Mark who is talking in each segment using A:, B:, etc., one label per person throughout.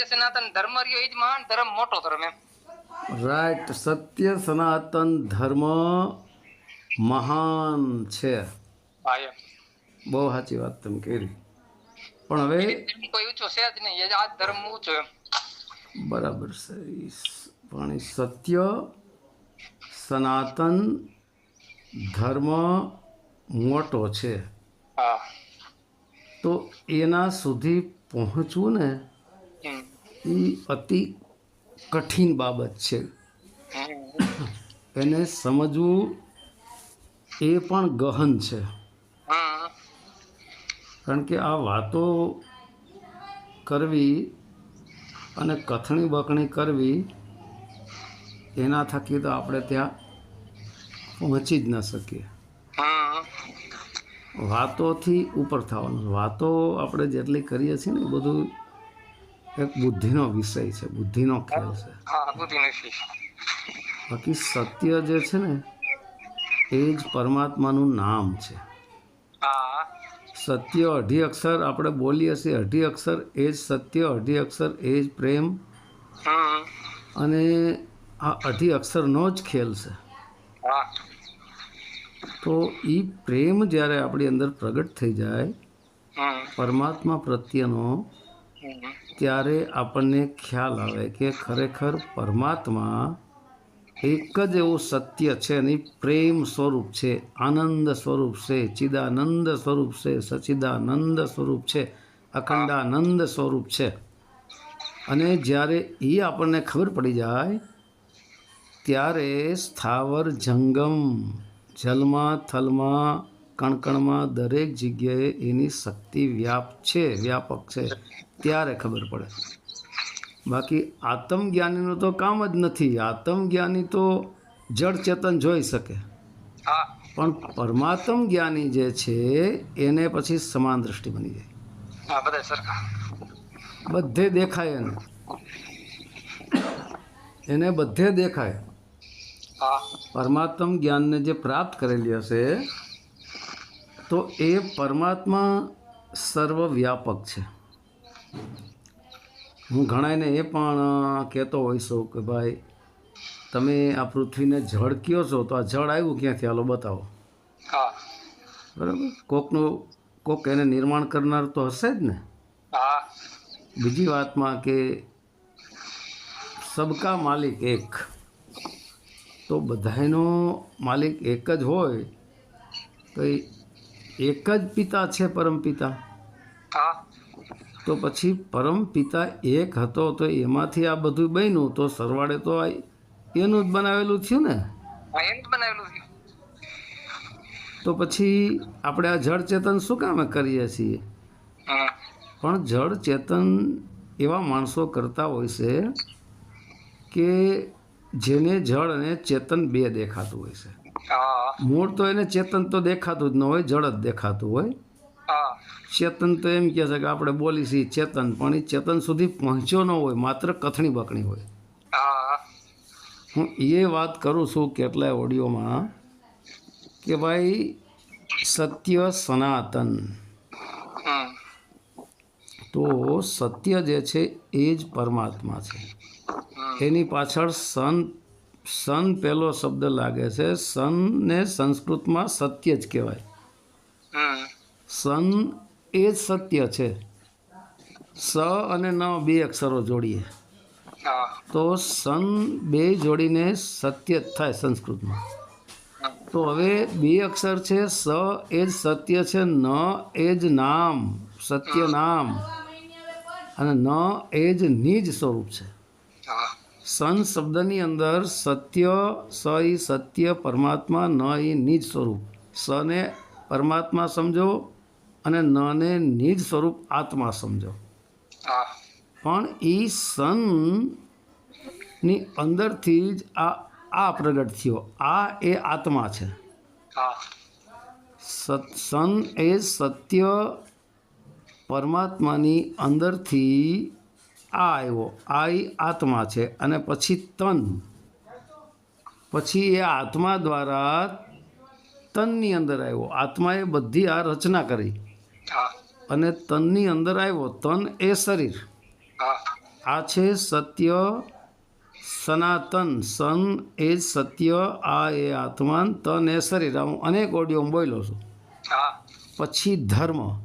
A: સનાતન ધર્મ રહ્યો એ જ મહાન ધર્મ મોટો ધર્મ એમ.
B: રાઈટ સત્ય સનાતન ધર્મ મહાન છે. બહુ સાચી વાત તમે કરી. પણ હવે
A: કોઈ ઊંચો છે જ નહીં આ ધર્મ ઊંચો
B: બરાબર છે પણ સત્ય સનાતન ધર્મ મોટો છે. તો એના સુધી પહોંચવું ને. એ અતિ કઠિન બાબત છે. એને સમજવું એ પણ ગહન છે. કારણ કે આ વાતો કરવી અને કથણી બકણી કરવી એના થકી તો આપણે ત્યાં પહોંચી જ ન શકીએ. વાતોથી ઉપર થવાનું. વાતો આપણે જેટલી કરીએ છીએ ને બધું એક બુદ્ધિનો વિષય છે બુદ્ધિનો ખેલ છે. બાકી સત્ય જે છે ને એ જ પરમાત્માનું નામ છે. સત્ય અઢી અક્ષર આપણે બોલીએ છીએ અઢી અક્ષર એ જ સત્ય અઢી અક્ષર એ જ પ્રેમ. અને આ અઢી અક્ષરનો જ ખેલ છે. તો એ પ્રેમ જ્યારે આપણી અંદર પ્રગટ થઈ જાય પરમાત્મા પ્રત્યેનો. ત્યારે આપણને ખ્યાલ આવે કે ખરેખર પરમાત્મા એક જ એવું સત્ય છે અને પ્રેમ સ્વરૂપ છે, આનંદ સ્વરૂપ છે, ચિદાનંદ સ્વરૂપ છે, સચિદાનંદ સ્વરૂપ છે, અખંડાનંદ સ્વરૂપ છે. અને જ્યારે એ આપણને ખબર પડી જાય, ત્યારે સ્થાવર જંગમ, જલમાં, થલમાં, કણકણમાં દરેક જગ્યાએ એની શક્તિ વ્યાપ છે, વ્યાપક છે. ત્યારે ખબર પડે. બાકી આત્મજ્ઞાનીનું તો કામ જ નથી. આત્મજ્ઞાની તો જળ ચેતન જોઈ શકે. પણ પરમાત્મ જ્ઞાની જે છે એને પછી સમાન દ્રષ્ટિ બની જાય.
A: બધે
B: દેખાય એને. એને બધે દેખાય. પરમાત્મ જ્ઞાનને જે પ્રાપ્ત કરેલી હશે તો એ પરમાત્મા સર્વવ્યાપક છે. હું ઘણાને એ પણ કહેતો હોઈશ છું કે ભાઈ તમે આ પૃથ્વીને જળ કયો છો તો આ જળ આવ્યું ક્યાંથી? હાલો બતાવો. બરાબર? કોકનું કોક એને નિર્માણ કરનાર તો હશે જ ને? બીજી વાતમાં કે સબકા માલિક એક તો બધાયનો માલિક એક જ હોય તો એક જ પિતા છે પરમ પિતા?
A: હા.
B: તો પછી પરમ પિતા એક હતો તો એમાંથી આ બધું બન્યું. તો સરવાળે તો આ એનું જ બનાવેલું થયું ને? તો પછી આપણે આ જળ ચેતન શું કામે કરીએ છીએ? પણ જળ ચેતન એવા માણસો કરતા હોય છે કે જેને જળ અને ચેતન બે દેખાતું હોય છે. મૂળ તો એને ચેતન તો દેખાતું જ ન હોય જળ જ દેખાતું હોય. ચેતન તો એમ કહે છે કે આપણે બોલી છીએ ચેતન પણ એ ચેતન સુધી પહોંચ્યો ન હોય માત્ર કથણી બકણી હોય.
A: હું.
B: એ વાત કરું છું કેટલાય ઓડિયોમાં કે ભાઈ સત્ય સનાતન. તો સત્ય જે છે એ જ પરમાત્મા છે. એની પાછળ સન સન પહેલો શબ્દ લાગે છે સનને સંસ્કૃતમાં સત્ય જ કહેવાય. સન એ જ સત્ય છે. સ અને ન બે અક્ષરો જોડીએ. તો સન બે જોડીને સત્ય થાય સંસ્કૃતમાં. તો હવે બે અક્ષર છે સ એ જ સત્ય છે ન એ જ નામ સત્ય નામ. અને ન એ જ નિજ સ્વરૂપ છે. સન શબ્દની અંદર સત્ય સ ઈ સત્ય પરમાત્મા ન ઈ નિજ સ્વરૂપ. સને પરમાત્મા સમજો અને નને નિજ સ્વરૂપ આત્મા સમજો પણ એ સનની અંદરથી જ આ આ પ્રગટ થયો. આ એ આત્મા છે. સન એ સત્ય પરમાત્માની અંદરથી આ આવ્યો. આ એ આત્મા છે. અને પછી તન. પછી એ આત્મા દ્વારા તનની અંદર આવ્યો. આત્માએ બધી આ રચના કરી. અને તનની અંદર આવ્યો. તન એ શરીર. આ છે સત્ય સનાતન. સન એ સત્ય આ એ આત્માન તન એ શરીર. હું અનેક ઓડિયોમાં બોલ્યો છું. પછી ધર્મ.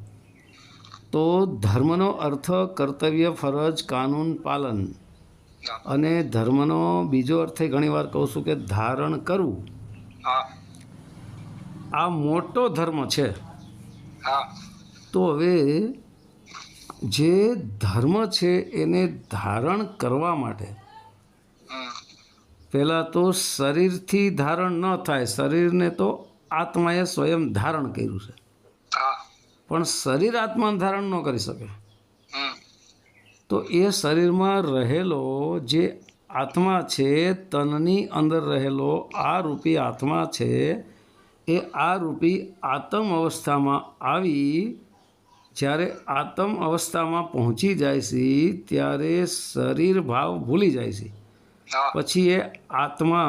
B: તો ધર્મનો અર્થ કર્તવ્ય ફરજ કાનૂન પાલન. અને ધર્મનો બીજો અર્થ ઘણીવાર કહું છું કે ધારણ કરવું. આ મોટો ધર્મ છે.
A: હા.
B: તો હવે જે ધર્મ છે એને ધારણ કરવા માટે પહેલાં તો શરીરથી ધારણ ન થાય. શરીરને તો આત્માએ સ્વયં ધારણ કર્યું છે. પણ શરીર આત્મા ધારણ ન કરી શકે. તો એ શરીરમાં રહેલો જે આત્મા છે તનની અંદર રહેલો આ રૂપી આત્મા છે એ આ રૂપી આત્મ અવસ્થામાં આવી જ્યારે આત્મ અવસ્થામાં પહોંચી જાય છે ત્યારે શરીર ભાવ ભૂલી જાય છે. પછી એ આત્મા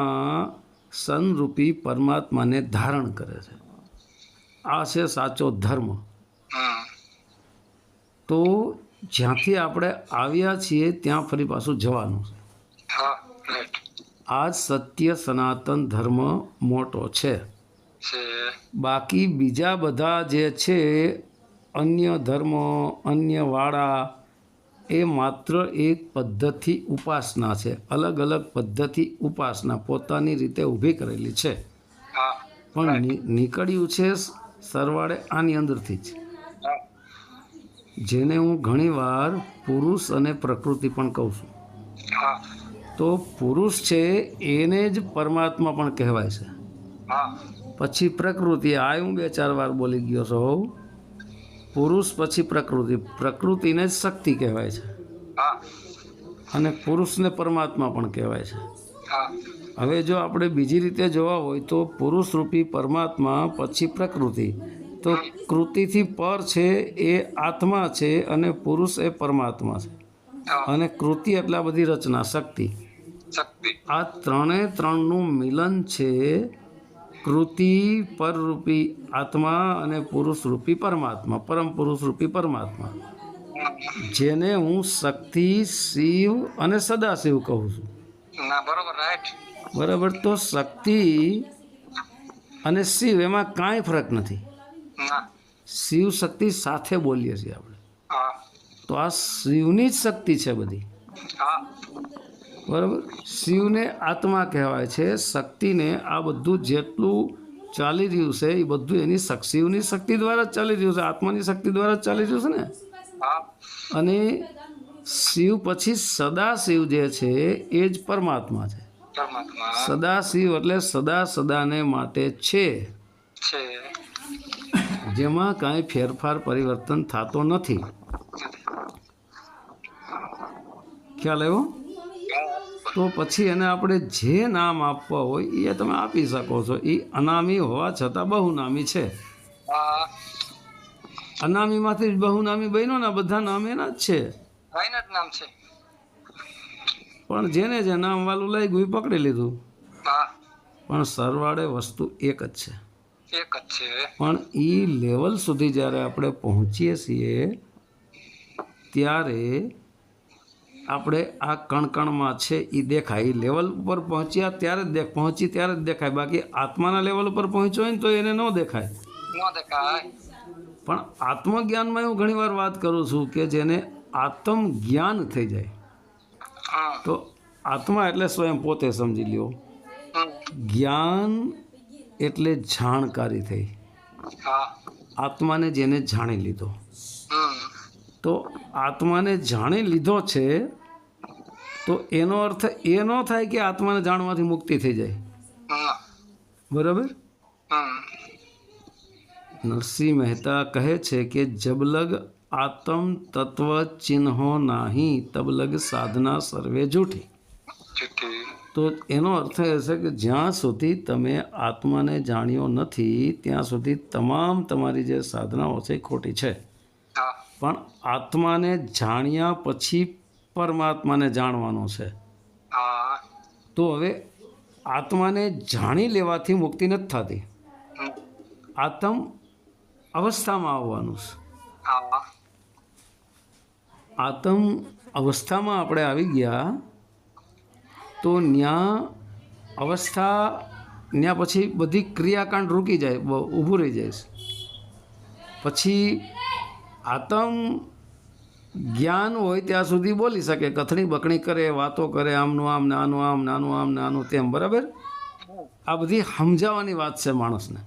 B: સનરૂપી પરમાત્માને ધારણ કરે છે. આ છે સાચો ધર્મ. તો જ્યાંથી આપણે આવ્યા છીએ ત્યાં ફરી પાછું જવાનું છે. આ સત્ય સનાતન ધર્મ મોટો છે.
A: છે.
B: બાકી બીજા બધા જે છે અન્ય ધર્મ અન્ય વાળા એ માત્ર એક પદ્ધતિ ઉપાસના છે. અલગ અલગ પદ્ધતિ ઉપાસના પોતાની રીતે ઊભી કરેલી છે. પણ નીકળ્યું છે સરવાળે આની અંદરથી જ. જેને હું ઘણીવાર પુરુષ અને પ્રકૃતિ પણ કહું છું. તો પુરુષ છે એને જ પરમાત્મા પણ કહેવાય છે. પછી પ્રકૃતિ આ હું બે ચાર વાર બોલી ગયો છું. પુરુષ પછી પ્રકૃતિ. પ્રકૃતિને જ શક્તિ કહેવાય છે. અને પુરુષને પરમાત્મા પણ કહેવાય છે. હવે જો આપણે બીજી રીતે જોવા હોય તો પુરુષ રૂપી પરમાત્મા પછી પ્રકૃતિ. તો કૃતિથી પર છે એ આત્મા છે અને પુરુષ એ પરમાત્મા છે. અને કૃતિ એટલા બધી રચના શક્તિ.
A: શક્તિ.
B: આ ત્રણે ત્રણનું મિલન છે કૃતિ પરરૂપી આત્મા અને પુરુષ રૂપી પરમાત્મા પરમ પુરુષ રૂપી પરમાત્મા. જેને હું શક્તિ શિવ અને સદાશિવ કહું છું.
A: બરોબર
B: તો શક્તિ અને શિવ એમાં કાંઈ ફરક નથી. શિવ શક્તિ સાથે બોલીએ છીએ આપણે. તો આ શિવની જ શક્તિ છે બધી. બરાબર? શિવને આત્મા કહેવાય છે. શક્તિને આ બધું જેટલું ચાલી રહ્યું છે એ બધું એની શિવની શક્તિ દ્વારા જ ચાલી રહ્યું છે. આત્માની શક્તિ દ્વારા જ ચાલી રહ્યું છે ને? અને શિવ પછી સદાશિવ જે છે એ જ પરમાત્મા છે. સદાશિવ એટલે સદા સદાને માટે છે.
A: છે.
B: જેમાં કાંઈ ફેરફાર પરિવર્તન થતો નથી. ખ્યાલ આવ્યો? તો પછી એને આપણે જે નામ આપવા હોય એ તમે આપી શકો છો. એ અનામી હોવા છતાં બહુનામી છે. અનામીમાંથી જ બહુનામી બન્યો ને બધા નામ એના જ છે.
A: નામ છે.
B: પણ જેને જે નામ વાલું લાગ્યું એ પકડી લીધું. પણ સરવાળે વસ્તુ એક જ છે.
A: એક જ છે.
B: પણ એ લેવલ સુધી જ્યારે આપણે પહોંચીએ છીએ ત્યારે આપણે આ કણકણમાં છે એ દેખાય. એ લેવલ ઉપર પહોંચ્યા ત્યારે જ પહોંચી ત્યારે જ દેખાય. બાકી આત્માના લેવલ ઉપર પહોંચ્યો હોય ને તો એને ન દેખાય.
A: ન દેખાય.
B: પણ આત્મજ્ઞાનમાં હું ઘણીવાર વાત કરું છું કે જેને આત્મ જ્ઞાન થઈ જાય. તો આત્મા એટલે સ્વયં પોતે સમજી લ્યો. જ્ઞાન એટલે જાણકારી થઈ. આત્માને જેને જાણી લીધો. તો આત્માને જાણી લીધો છે તો એનો અર્થ એ ન થાય કે આત્માને જાણવાથી મુક્તિ થઈ જાય. બરાબર? નરસિંહ મહેતા કહે છે કે જબલગ આત્મ તત્વ ચિહ્નો નાહી તબલગ સાધના સર્વે જૂઠી. તો એનો અર્થ એ છે કે જ્યાં સુધી તમે આત્માને જાણ્યો નથી ત્યાં સુધી તમામ તમારી જે સાધનાઓ છે ખોટી છે. પણ આત્માને જાણ્યા પછી પરમાત્માને જાણવાનો છે. તો હવે આત્માને જાણી લેવાથી મુક્તિ નથી થતી. આત્મ અવસ્થામાં આવવાનું છે. આત્મ અવસ્થામાં આપણે આવી ગયા તો ત્યાં અવસ્થા ત્યાં પછી બધી ક્રિયાકાંડ રૂકી જાય ઊભું રહી જાય છે. પછી આતમ જ્ઞાન હોય ત્યાં સુધી બોલી શકે. કથણી બકણી કરે વાતો કરે આમનું આમ નાનું આમ નાનું આમ નાનું તેમ બરાબર? આ બધી સમજાવવાની વાત છે માણસને.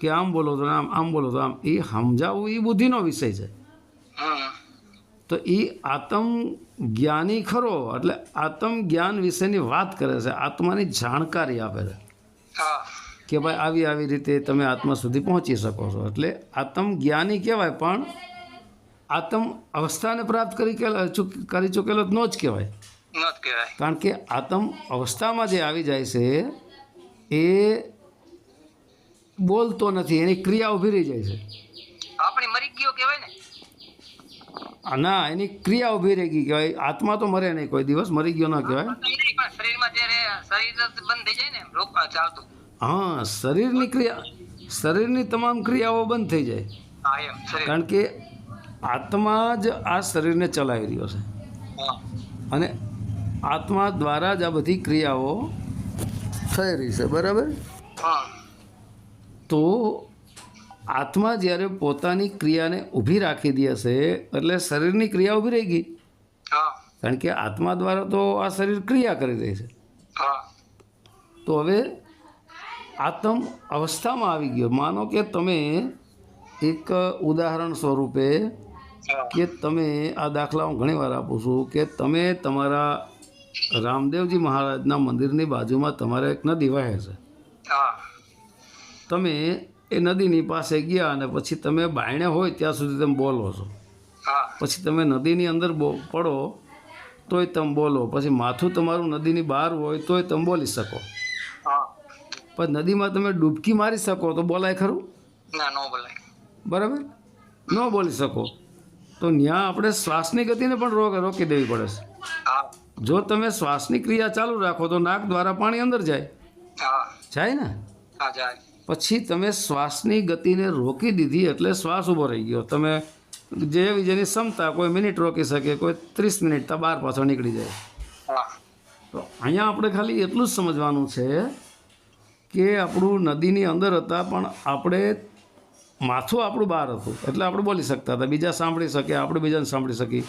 B: કે આમ બોલો તો આમ આમ બોલો તો આમ. એ સમજાવવું એ બુદ્ધિનો વિષય છે. તો એ આત્મ જ્ઞાની ખરો એટલે આત્મ જ્ઞાન વિશેની વાત કરે છે. આત્માની જાણકારી આપે છે. કે ભાઈ આવી આવી રીતે તમે આત્મા સુધી પહોંચી શકો છો. એટલે આત્મ જ્ઞાની કહેવાય પણ આત્મ અવસ્થાને પ્રાપ્ત કરી કરી ચૂકેલો નો જ કહેવાય. કારણ કે આત્મ અવસ્થામાં જે આવી જાય છે એ બોલતો નથી એની ક્રિયા ઊભી રહી જાય છે.
A: આપણી મરી ગયો કહેવાય ને?
B: ના એની ક્રિયા ઊભી રહી ગઈ કહેવાય. આત્મા તો મરે નહીં કોઈ દિવસ મરી ગયો ના કહેવાય. હા શરીરની ક્રિયા શરીરની તમામ ક્રિયાઓ બંધ થઈ જાય. કારણ કે આત્મા જ આ શરીરને ચલાવી રહ્યો છે. અને આત્મા દ્વારા જ આ બધી ક્રિયાઓ થઈ રહી છે બરાબર?
A: હા.
B: તો આત્મા જ્યારે પોતાની ક્રિયાને ઊભી રાખી દે છે એટલે શરીરની ક્રિયા ઊભી રહી ગઈ.
A: હા.
B: કારણ કે આત્મા દ્વારા તો આ શરીર ક્રિયા કરી રહી છે.
A: હા.
B: તો હવે આત્મ અવસ્થામાં આવી ગયો. માનો કે તમે એક ઉદાહરણ સ્વરૂપે કે તમે આ દાખલા હું ઘણી વાર આપું છું કે તમે તમારા રામદેવજી મહારાજના મંદિરની બાજુમાં તમારે એક નદી વહે છે. તમે એ નદીની પાસે ગયા અને પછી તમે બાયણે હોય ત્યાં સુધી તમે બોલો છો. પછી તમે નદીની અંદર પડો તોય તમે બોલો. પછી માથું તમારું નદીની બહાર હોય તોય તમે બોલી શકો.
A: હા.
B: પણ નદીમાં તમે ડૂબકી મારી શકો તો બોલાય ખરું?
A: ના નો બોલાય.
B: બરાબર? ન બોલી શકો. તો ત્યાં આપણે શ્વાસની ગતિને પણ રોક રોકી દેવી પડે છે. જો તમે શ્વાસની ક્રિયા ચાલુ રાખો તો નાક દ્વારા પાણી અંદર જાય. જાય ને? પછી તમે શ્વાસની ગતિને રોકી દીધી એટલે શ્વાસ ઊભો રહી ગયો. તમે જે જેની ક્ષમતા કોઈ મિનિટ રોકી શકે કોઈ ત્રીસ મિનિટ તો બહાર પાછળ નીકળી જાય.
A: હા.
B: તો અહીંયા આપણે ખાલી એટલું જ સમજવાનું છે કે આપણું નદીની અંદર હતા પણ આપણે માથું આપણું બહાર હતું એટલે આપણે બોલી શકતા હતા. બીજા સાંભળી શકે આપણે બીજાને સાંભળી શકી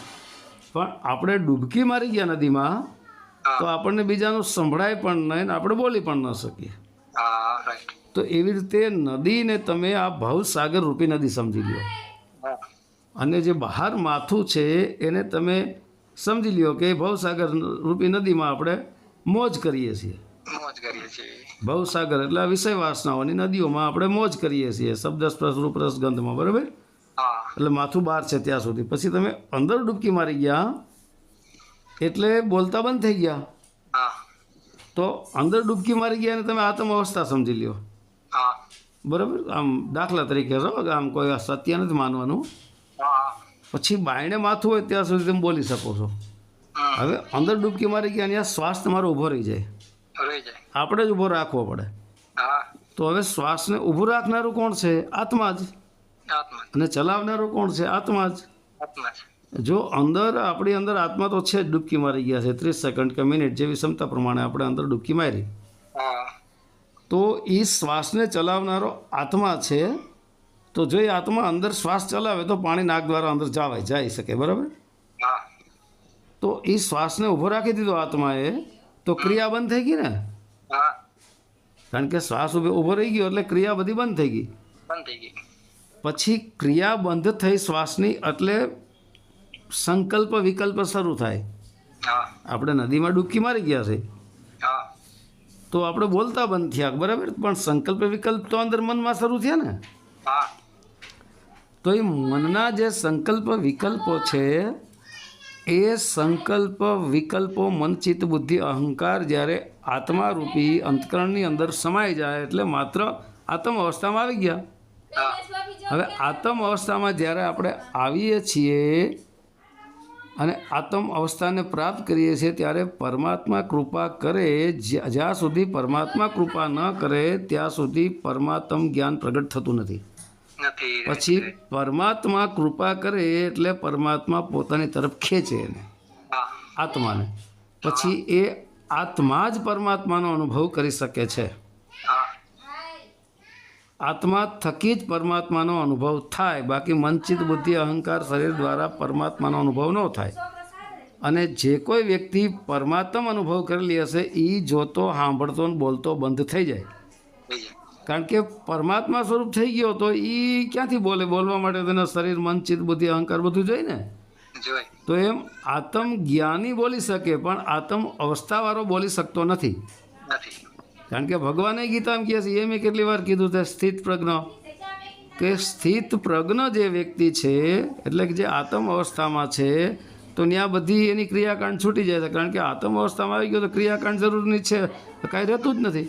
B: પણ આપણે ડૂબકી મારી ગયા નદીમાં તો આપણને બીજાનું સંભળાય પણ નહીં આપણે બોલી પણ ન શકીએ. તો એવી રીતે નદીને તમે આ ભવસાગર રૂપી નદી સમજી
A: લો
B: અને જે બહાર માથું છે એને તમે સમજી લ્યો કે ભવસાગર રૂપી નદીમાં આપણે મોજ કરીએ છીએ.
A: મોજ કરીએ છીએ.
B: ભવસાગર એટલે વિષય વાસનાઓની નદીઓમાં આપણે મોજ કરીએ છીએ. શબ્દ સ્પર્શ રૂપ રસ ગંધમાં બરાબર? એટલે માથું બહાર છે ત્યાં સુધી. પછી તમે અંદર ડૂબકી મારી ગયા એટલે બોલતા બંધ થઈ ગયા. તો અંદર ડૂબકી મારી ગયા અને તમે આત્મ અવસ્થા સમજી લ્યો. બરાબર? આમ દાખલા તરીકે છો આમ કોઈ સત્ય નથી માનવાનું. પછી બાયણે માથું હોય ત્યાં સુધી તમે બોલી શકો છો. હવે અંદર ડૂબકી મારી ગયા અને શ્વાસ તમારો ઊભો રહી જાય.
A: રહી જાય.
B: આપણે જ ઊભો રાખવો પડે.
A: હા.
B: તો હવે શ્વાસને ઊભું રાખનારું કોણ છે? આત્મા જ.
A: આત્મા
B: અને ચલાવનારું કોણ છે? આત્મા જ.
A: આત્મા
B: જો. અંદર આપણી અંદર આત્મા તો છે જ ડૂબકી મારી ગયા છે. ત્રીસ સેકન્ડ કે મિનિટ જેવી ક્ષમતા પ્રમાણે આપણે અંદર ડૂબકી મારી. તો એ શ્વાસને ચલાવનારો આત્મા છે. તો જો એ આત્મા અંદર શ્વાસ ચલાવે તો પાણી નાક દ્વારા અંદર જાવે જઈ શકે બરાબર?
A: હા.
B: તો એ શ્વાસને ઊભો રાખી દીધો આત્માએ. તો ક્રિયા બંધ થઈ ગઈ ને? કારણ કે શ્વાસ ઊભો રહી ગયો એટલે ક્રિયા બધી બંધ થઈ ગઈ.
A: બંધ થઈ ગઈ.
B: પછી ક્રિયા બંધ થઈ શ્વાસની એટલે સંકલ્પ વિકલ્પ શરૂ થાય. આપણે નદીમાં ડૂબકી મારી ગયા છે. તો આપણે બોલતા બંધ થયા બરાબર? પણ સંકલ્પ વિકલ્પ તો અંદર મનમાં શરૂ થયા ને? તો એ મનના જે સંકલ્પ વિકલ્પો છે એ સંકલ્પ, વિકલ્પો મનચિત્ત બુદ્ધિ, અહંકાર જ્યારે આત્મારૂપી અંતકરણની અંદર સમાઈ જાય એટલે માત્ર આત્મ અવસ્થામાં આવી ગયા. હવે આત્મ અવસ્થામાં જ્યારે આપણે આવીએ છીએ અને આત્મ અવસ્થાને પ્રાપ્ત કરીએ છીએ ત્યારે પરમાત્મા કૃપા કરે જ્યાં સુધી પરમાત્મા કૃપા ન કરે, ત્યાં સુધી પરમાત્મ જ્ઞાન પ્રગટ થતું નથી. પછી પરમાત્મા કૃપા કરે એટલે પરમાત્મા પોતાની તરફ ખેંચે એને આત્માને. પછી એ આત્મા જ પરમાત્માનો અનુભવ કરી શકે છે. આત્મા થકી જ પરમાત્માનો અનુભવ થાય બાકી મનચિત બુદ્ધિ અહંકાર શરીર દ્વારા પરમાત્માનો અનુભવ ન થાય. અને જે કોઈ વ્યક્તિ પરમાત્મા અનુભવ કરેલી હશે એ જોતો સાંભળતો ને બોલતો બંધ થઈ જાય. કારણ કે પરમાત્મા સ્વરૂપ થઈ ગયો તો એ ક્યાંથી બોલે? બોલવા માટે તેના શરીર મન ચિત્ત બુદ્ધિ અહંકાર બધું જોઈ ને? તો એમ આત્મ જ્ઞાની બોલી શકે પણ આત્મ અવસ્થાવાળો બોલી શકતો નથી. કારણ કે ભગવાને ગીતામાં કહે છે એ મેં કેટલી વાર કીધું તે સ્થિત પ્રજ્ઞ. કે સ્થિત પ્રજ્ઞ જે વ્યક્તિ છે એટલે કે જે આત્મ અવસ્થામાં છે તો ત્યાં બધી એની ક્રિયાકાંડ છૂટી જાય છે. કારણ કે આત્મ અવસ્થામાં આવી ગયો તો ક્રિયાકાંડ જરૂરની છે કાંઈ રહેતું જ નથી.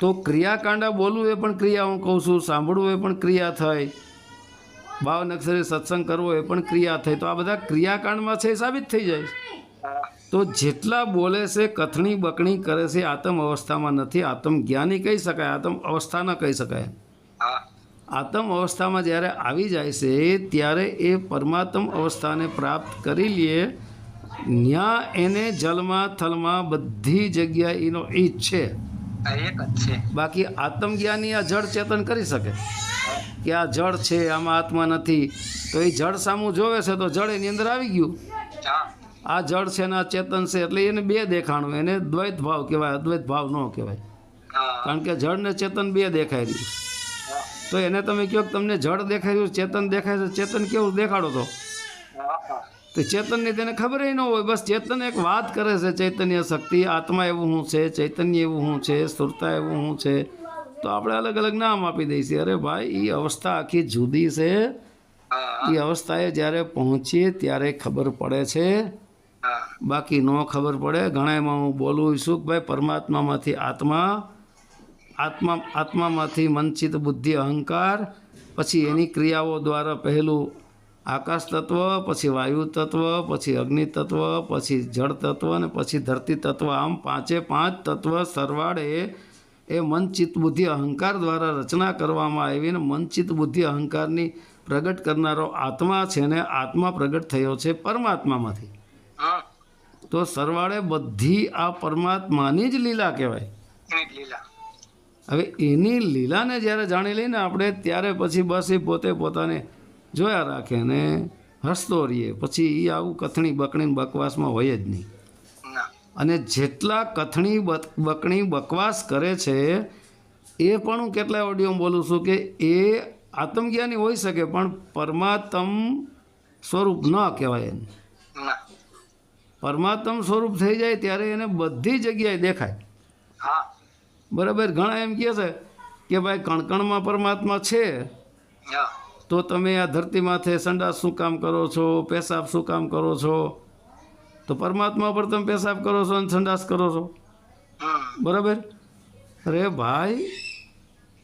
B: તો ક્રિયાકાંડા બોલવું એ પણ ક્રિયા, હું કહું છું. સાંભળવું એ પણ ક્રિયા થઈ ભાવનક્ષરી સત્સંગ કરવો એ પણ ક્રિયા થઈ તો આ બધા ક્રિયાકાંડમાં છે એ સાબિત થઈ જાય તો જેટલા બોલે છે, કથણી બકણી કરે છે, આત્મ અવસ્થામાં નથી. આત્મ જ્ઞાની કહી શકાય, આત્મ અવસ્થા ન કહી શકાય. આતમ અવસ્થામાં જ્યારે આવી જાય છે, ત્યારે એ પરમાત્મ અવસ્થાને પ્રાપ્ત કરી લે. ન્યા એને જલમાં, થલમાં બધી જગ્યાએ એનો ઈજ છે.
A: એક જ છે.
B: બાકી આત્મજ્ઞાની આ જળ ચેતન કરી શકે. કે આ જળ છે આમાં આત્મા નથી. તો એ જળ સામું જોવે છે તો જળ એની અંદર આવી ગયું. આ જળ છે ને આ ચેતન છે એટલે એને બે દેખાણું એને દ્વૈત ભાવ કહેવાય અદ્વૈત ભાવ ન કહેવાય. કારણ કે જળ ને ચેતન બે દેખાય રહ્યું. તો એને તમે કહો કે તમને જળ દેખાય રહ્યું ચેતન દેખાય છે ચેતન કેવું દેખાડો તો? તો ચેતનની તેને ખબર ન હોય. બસ ચેતન એક વાત કરે છે ચૈતન્ય શક્તિ આત્મા એવું શું છે ચૈતન્ય એવું શું છે સ્થૂરતા એવું શું છે. તો આપણે અલગ અલગ નામ આપી દઈશું. અરે ભાઈ એ અવસ્થા આખી જુદી છે. એ અવસ્થાએ જ્યારે પહોંચીએ ત્યારે ખબર પડે છે. બાકી ન ખબર પડે. ઘણામાં હું બોલું છું કે ભાઈ પરમાત્મામાંથી આત્મા આત્મા આત્મામાંથી મનચિત બુદ્ધિ અહંકાર પછી એની ક્રિયાઓ દ્વારા પહેલું આકાશ તત્વ પછી વાયુ તત્વ પછી અગ્નિ તત્વ પછી જળ તત્વ અને પછી ધરતી તત્વ આમ પાંચે પાંચ તત્વ સરવાળે એ મનચિત બુદ્ધિ અહંકાર દ્વારા રચના કરવામાં આવી ને મનચિત બુદ્ધિ અહંકારની પ્રગટ કરનારો આત્મા છે ને આત્મા પ્રગટ થયો છે પરમાત્મામાંથી. તો સરવાળે બધી આ પરમાત્માની જ લીલા કહેવાય.
A: લીલા.
B: હવે એની લીલાને જ્યારે જાણી લઈને આપણે ત્યારે પછી બસ એ પોતે પોતાને જોયા રાખે ને હસતો રહીએ. પછી એ આવું કથણી બકણી બકવાસમાં હોય જ નહીં. અને જેટલા કથણી બક- બકણી બકવાસ કરે છે એ પણ હું કેટલાય ઓડિયોમાં બોલું છું કે એ આત્મજ્ઞાની હોઈ શકે પણ પરમાત્મ સ્વરૂપ ન કહેવાય એને. પરમાત્મ સ્વરૂપ થઈ જાય ત્યારે એને બધી જગ્યાએ દેખાય.
A: હા.
B: બરાબર? ઘણા એમ કહે છે કે ભાઈ કણકણમાં પરમાત્મા છે તો તમે આ ધરતી માથે સંડાસ શું કામ કરો છો? પેશાબ શું કામ કરો છો? તો પરમાત્મા પર તમે પેશાબ કરો છો અને સંડાસ કરો છો? બરાબર? અરે ભાઈ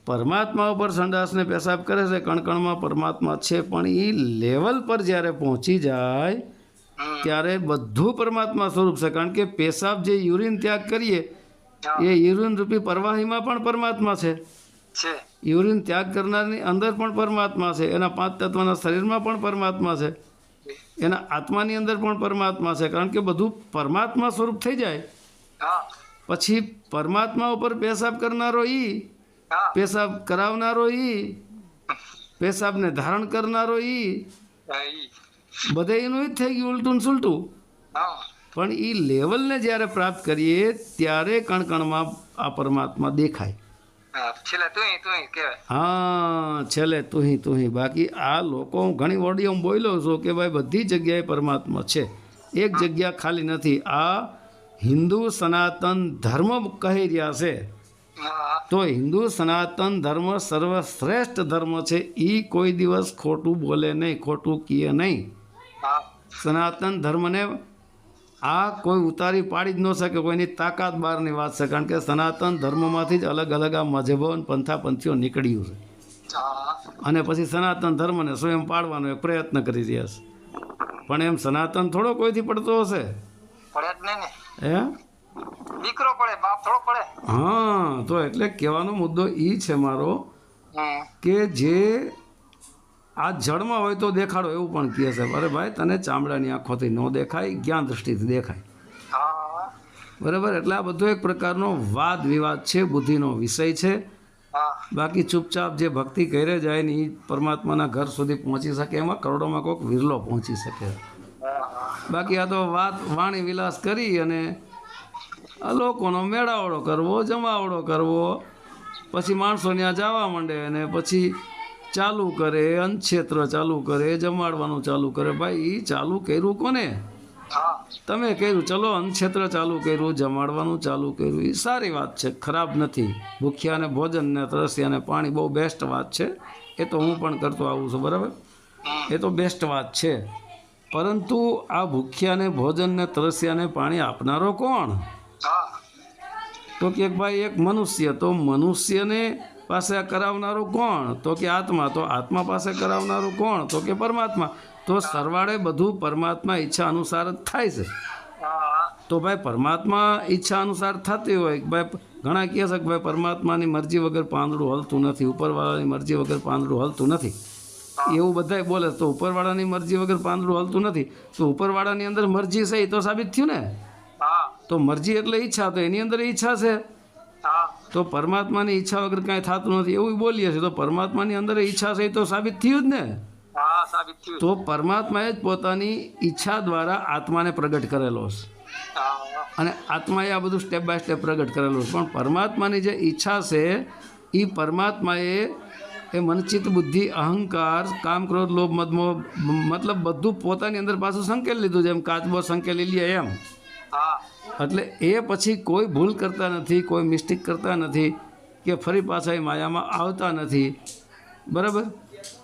B: પરમાત્મા ઉપર સંડાસને પેશાબ કરે છે કણકણમાં પરમાત્મા છે પણ એ લેવલ પર જ્યારે પહોંચી જાય ત્યારે બધું પરમાત્મા સ્વરૂપ છે. કારણ કે પેશાબ જે યુરિન ત્યાગ કરીએ એ યુરિન રૂપી પ્રવાહીમાં પણ પરમાત્મા છે.
A: છે.
B: યુરિન ત્યાગ કરનારની અંદર પણ પરમાત્મા છે. એના પાંચ તત્વના શરીરમાં પણ પરમાત્મા છે. એના આત્માની અંદર પણ પરમાત્મા છે. કારણ કે બધું પરમાત્મા સ્વરૂપ થઈ જાય. પછી પરમાત્મા ઉપર પેશાબ કરનારો ઈ પેશાબ કરાવનારો ઈ પેશાબને ધારણ કરનારો ઈ. બધે એનું જ થઈ ગયું ઉલટું સુલટું. પણ એ લેવલને જ્યારે પ્રાપ્ત કરીએ ત્યારે કણકણમાં આ પરમાત્મા દેખાય.
A: હા છેલ્લે
B: તુહી તુહી બાકી આ લોકો હું ઘણી ઓડિયો બોલ્યો છું કે ભાઈ બધી જગ્યાએ પરમાત્મા છે. એક જગ્યા ખાલી નથી. આ હિન્દુ સનાતન ધર્મ કહી રહ્યા છે. તો હિન્દુ સનાતન ધર્મ સર્વશ્રેષ્ઠ ધર્મ છે એ કોઈ દિવસ ખોટું બોલે નહીં ખોટું કીએ નહીં. સનાતન ધર્મને આ કોઈ ઉતારી પાડી જ ન શકે કોઈની તાકાત બહારની વાત છે કારણ કે સનાતન ધર્મમાંથી જ અલગ અલગ આ મજહબો અને પંથાપંથીઓ નીકળ્યું છે. અને પછી સનાતન ધર્મને સ્વયં પાડવાનો એક પ્રયત્ન કરી રહ્યા છે. પણ એમ સનાતન થોડો કોઈથી પડતો હશે? હે?
A: દીકરો પડે બાપ થોડો પડે.
B: હા તો એટલે કહેવાનો મુદ્દો એ છે મારો કે જે આ જળમાં હોય તો દેખાડો એવું પણ કહે છે અરે ભાઈ તને ચામડાની આંખોથી ન દેખાય જ્ઞાન દ્રષ્ટિથી દેખાય?
A: હા.
B: બરાબર? એટલે આ બધો એક પ્રકારનો વાદ વિવાદ છે બુદ્ધિનો વિષય છે. બાકી ચૂપચાપ જે ભક્તિ કરે જાય ને એ પરમાત્માના ઘર સુધી પહોંચી શકે એમાં કરોડોમાં કોઈક વિરલો પહોંચી શકે. બાકી આ તો વાત વાણી વિલાસ કરી અને આ લોકોનો મેળાવડો કરવો જમાવડો કરવો. પછી માણસો ત્યાં જવા માંડે અને પછી ચાલુ કરે અનક્ષેત્ર ચાલુ કરે જમાડવાનું ચાલુ કરે. ભાઈ એ ચાલુ કર્યું કોને? તમે કર્યું. ચલો અનક્ષેત્ર ચાલુ કર્યું જમાડવાનું ચાલુ કર્યું. એ સારી વાત છે ખરાબ નથી. ભૂખ્યાને ભોજન ને તરસ્યાને પાણી બહુ બેસ્ટ વાત છે. એ તો હું પણ કરતો આવું છું બરાબર? એ તો બેસ્ટ વાત છે. પરંતુ આ ભૂખ્યાને ભોજનને તરસ્યાને પાણી આપનારો કોણ? તો કે ભાઈ એક મનુષ્ય. તો મનુષ્યને પાસે કરાવનારું કોણ? તો કે આત્મા. તો આત્મા પાસે કરાવનારું કોણ? તો કે પરમાત્મા. તો સરવાળે બધું પરમાત્મા ઈચ્છા અનુસાર જ થાય છે. તો ભાઈ પરમાત્મા ઈચ્છા અનુસાર થતી હોય ભાઈ ઘણા કહે છે કે ભાઈ પરમાત્માની મરજી વગર પાંદડું હલતું નથી ઉપરવાળાની મરજી વગર પાંદડું હલતું નથી. એવું બધાય બોલે તો ઉપરવાળાની મરજી વગર પાંદડું હલતું નથી. તો ઉપરવાળાની અંદર મરજી છે એ તો સાબિત થયું ને? તો મરજી એટલે ઈચ્છા તો એની અંદર ઈચ્છા છે? તો પરમાત્માની ઈચ્છા વગર કાંઈ થતું નથી. એવું બોલીએ છીએ તો પરમાત્માની અંદર ઈચ્છા છે તો સાબિત થયું જ ને?
A: સાબિત થયું
B: તો પરમાત્માએ જ પોતાની ઈચ્છા દ્વારા આત્માને પ્રગટ કરેલો છે. અને આત્માએ આ બધું સ્ટેપ બાય સ્ટેપ પ્રગટ કરેલું છે. પણ પરમાત્માની જે ઈચ્છા છે એ પરમાત્માએ એ મનચિત બુદ્ધિ અહંકાર કામ ક્રોધ લોભ મદમો મતલબ બધું પોતાની અંદર પાછું સંકેલી લીધું જેમ કાચબો સંકેલી લે એમ.
A: હા.
B: એટલે એ પછી કોઈ ભૂલ કરતા નથી, કોઈ મિસ્ટેક કરતા નથી કે ફરી પાછા એ માયામાં આવતા નથી. બરાબર?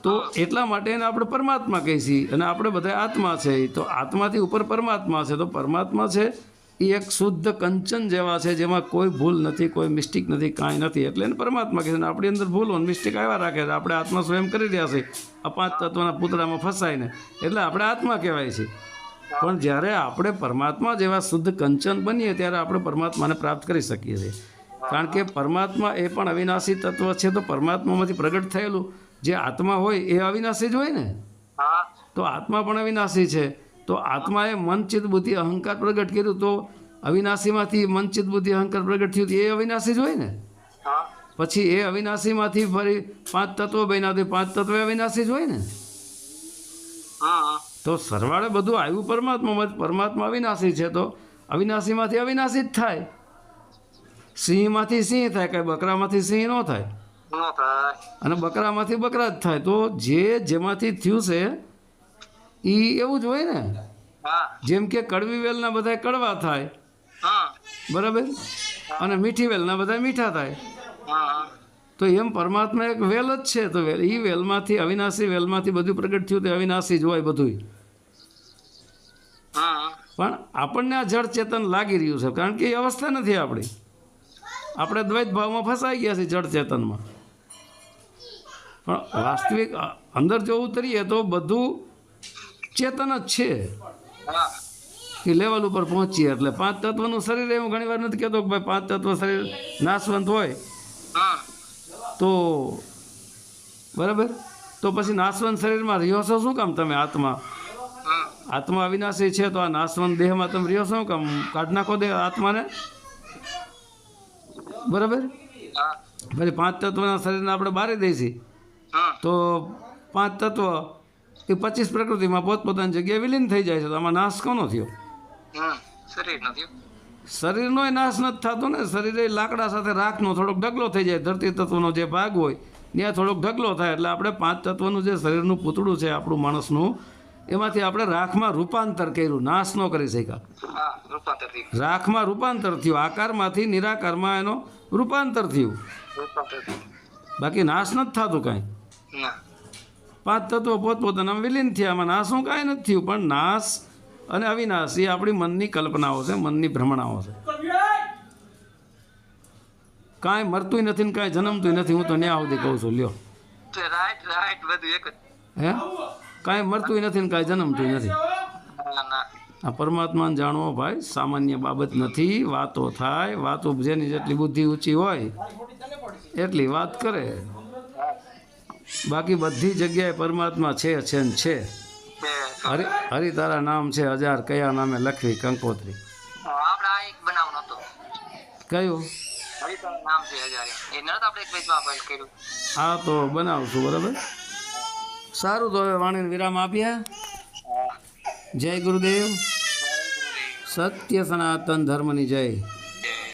B: તો એટલા માટે એને આપણે પરમાત્મા કહીએ છીએ અને આપણે બધા આત્મા છે તો આત્માથી ઉપર પરમાત્મા છે. તો પરમાત્મા છે એ એક શુદ્ધ કંચન જેવા છે જેમાં કોઈ ભૂલ નથી, કોઈ મિસ્ટેક નથી, કાંઈ નથી. એટલે એને પરમાત્મા કહે છે. આપણી અંદર ભૂલો મિસ્ટેક આવ્યા રાખે છે. આપણે આત્મા સ્વયં કરી રહ્યા છે આ તત્વના પૂતળામાં ફસાઈને. એટલે આપણે આત્મા કહેવાય છે. પણ જ્યારે આપણે પરમાત્મા જેવા શુદ્ધ કંચન બનીએ ત્યારે આપણે પરમાત્માને પ્રાપ્ત કરી શકીએ છીએ. કારણ કે પરમાત્મા એ પણ અવિનાશી તત્વ છે તો પરમાત્મામાંથી પ્રગટ થયેલું જે આત્મા હોય એ અવિનાશી જ હોય ને? તો આત્મા પણ અવિનાશી છે. તો આત્માએ મન ચિત્ત બુદ્ધિ અહંકાર પ્રગટ કર્યું તો અવિનાશીમાંથી મન ચિત્ત બુદ્ધિ અહંકાર પ્રગટ થયું એ અવિનાશી જ હોય ને? પછી એ અવિનાશીમાંથી ફરી પાંચ તત્વો બન્યા તો પાંચ તત્વો અવિનાશી જ હોય ને?
A: હા.
B: તો સરવાળે બધું આવ્યું પરમાત્મામાં. પરમાત્મા અવિનાશી છે તો અવિનાશીમાંથી અવિનાશી જ થાય. સિંહમાંથી સિંહ થાય કાંઈ બકરામાંથી સિંહ ન થાય. અને બકરામાંથી બકરા જ થાય. તો જે જેમાંથી થયું છે એ એવું જ હોય ને? જેમ કે કડવી વેલના બધા કડવા થાય.
A: હા.
B: બરાબર? અને મીઠી વેલના બધા મીઠા થાય. તો એમ પરમાત્મા એક વેલ જ છે. તો વેલ એ વેલમાંથી અવિનાશી વેલમાંથી બધું પ્રગટ થયું તે અવિનાશી જ હોય બધું
A: હા.
B: પણ આપણને આ જળ ચેતન લાગી રહ્યું છે. કારણ કે એ અવસ્થા નથી આપણી. આપણે દ્વૈત ભાવમાં ફસાઈ ગયા છીએ જળ ચેતનમાં. પણ વાસ્તવિક અંદર જો ઉતરીએ તો બધું ચેતન જ છે. એ લેવલ ઉપર પહોંચીએ એટલે પાંચ તત્વનું શરીર એવું ઘણી વાર નથી કહેતો કે ભાઈ પાંચ તત્વ શરીર નાશવંત હોય. તો બરાબર? તો પછી નાશવંત શરીરમાં રહ્યો છો શું કામ તમે આત્મા? આત્મા અવિનાશી છે તો આ નાશવંત દેહમાં તમે રહ્યો છો શું કામ? કાઢ નાખો દે આત્માને? બરાબર? પછી પાંચ તત્વના શરીરને આપણે બારી દઈશી તો પાંચ તત્વ એ પચીસ પ્રકૃતિમાં પોતપોતાની જગ્યાએ વિલીન થઈ જાય છે. તો આમાં નાશ કોનો થયો?
A: હમ. શરીર નથી
B: શરીરનોય નાશ નથી થતો ને શરીરે લાકડા સાથે રાખનો થોડોક ઢગલો થઈ જાય ધરતી તત્વનો જે ભાગ હોય ત્યાં થોડોક ઢગલો થાય. એટલે આપણે પાંચ તત્વનું જે શરીરનું પૂતળું છે આપણું માણસનું એમાંથી આપણે રાખમાં રૂપાંતર કર્યું નાશ ન કરી શક્યા. રાખમાં રૂપાંતર થયું આકારમાંથી નિરાકારમાં એનો રૂપાંતર થયું. બાકી નાશ નથી થતું કાંઈ. પાંચ તત્વો પોતપોતાના વિલીન થયા આમાં નાશનું કાંઈ નથી થયું પણ નાશ અને અવિનાશ એ આપણી મનની કલ્પનાઓ છે મનની ભ્રમણાઓ છે. કાંઈ મરતું નથી ને કાંઈ જન્મતું નથી હું તો ન્યા સુધી કહું છું લ્યો.
A: રાઈટ રાઈટ બધું
B: હે? કાંઈ મરતું નથી ને કાંઈ જન્મતું નથી. આ પરમાત્માને જાણવો ભાઈ સામાન્ય બાબત નથી વાતો થાય વાતો જેની જેટલી બુદ્ધિ ઊંચી હોય એટલી વાત કરે. બાકી બધી જગ્યાએ પરમાત્મા છે છે ને છે. હરિ હરિ તારા નામ છે હજાર કયા નામે લખવી કંકોત્રી? કયું?
A: હરિતાનું નામ છે હજારે એ નહોતું આપણે એક પેજમાં ફાઇલ કર્યું.
B: આ તો બનાવશું બરાબર? સારું તો હવે વાણીને વિરામ આપ્યા જય ગુરુદેવ. સત્ય સનાતન ધર્મની જય.